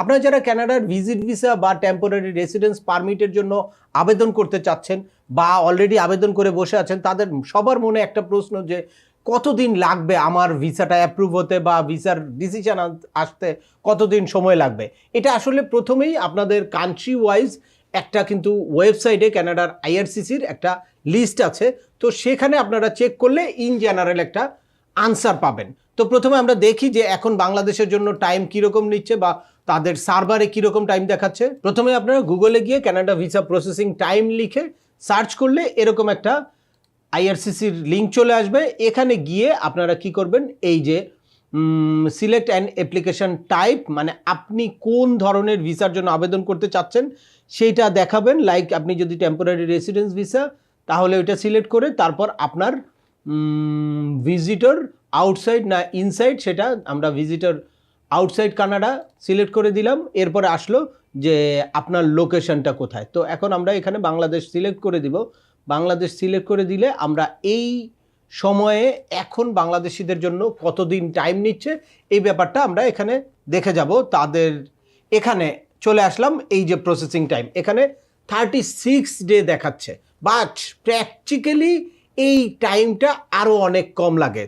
আপনারা যারা কানাডার ভিজিট ভিসা বা টেম্পোরারি রেসিডেন্স পারমিটের জন্য আবেদন করতে চাচ্ছেন বা অলরেডি আবেদন করে বসে আছেন, তাদের সবার মনে একটা প্রশ্ন যে, কতদিন লাগবে আমার ভিসাটা অ্যাপ্রুভ হতে বা ভিসার ডিসিশন আসতে কতদিন সময় লাগবে? এটা আসলে প্রথমেই আপনাদের কান্ট্রি ওয়াইজ একটা কিন্তু ওয়েবসাইটে কানাডার আইআরসিসির একটা লিস্ট আছে। তো সেখানে আপনারা চেক করলে ইন জেনারেল একটা আনসার পাবেন। তো প্রথমে আমরা দেখি যে এখন বাংলাদেশের জন্য টাইম কীরকম নিচ্ছে বা তাদের সার্ভারে কীরকম টাইম দেখাচ্ছে? প্রথমে আপনারা গুগলে গিয়ে ক্যানাডা ভিসা প্রসেসিং টাইম লিখে সার্চ করলে এরকম একটা আইআরসিসির লিঙ্ক চলে আসবে। এখানে গিয়ে আপনারা কি করবেন? এই যে সিলেক্ট অ্যান্ড অ্যাপ্লিকেশন টাইপ মানে আপনি কোন ধরনের ভিসার জন্য আবেদন করতে চাচ্ছেন, সেইটা দেখাবেন। লাইক আপনি যদি টেম্পোরারি রেসিডেন্স ভিসা তাহলে ওইটা সিলেক্ট করে তারপর আপনার ভিজিটর আউটসাইড না ইনসাইড সেটা আমরা ভিজিটর আউটসাইড কানাডা সিলেক্ট করে দিলাম, এরপরে আসলো যে আপনার লোকেশনটা কোথায়। তো এখন আমরা এখানে বাংলাদেশ সিলেক্ট করে দিব। বাংলাদেশ সিলেক্ট করে দিলে আমরা এই সময়ে এখন বাংলাদেশিদের জন্য কতদিন টাইম নিচ্ছে, এই ব্যাপারটা আমরা এখানে দেখে যাব। তাদের এখানে চলে আসলাম, এই যে প্রসেসিং টাইম এখানে থার্টি সিক্স ডে দেখাচ্ছে। বাট প্র্যাকটিক্যালি এই টাইমটা আরও অনেক কম লাগে।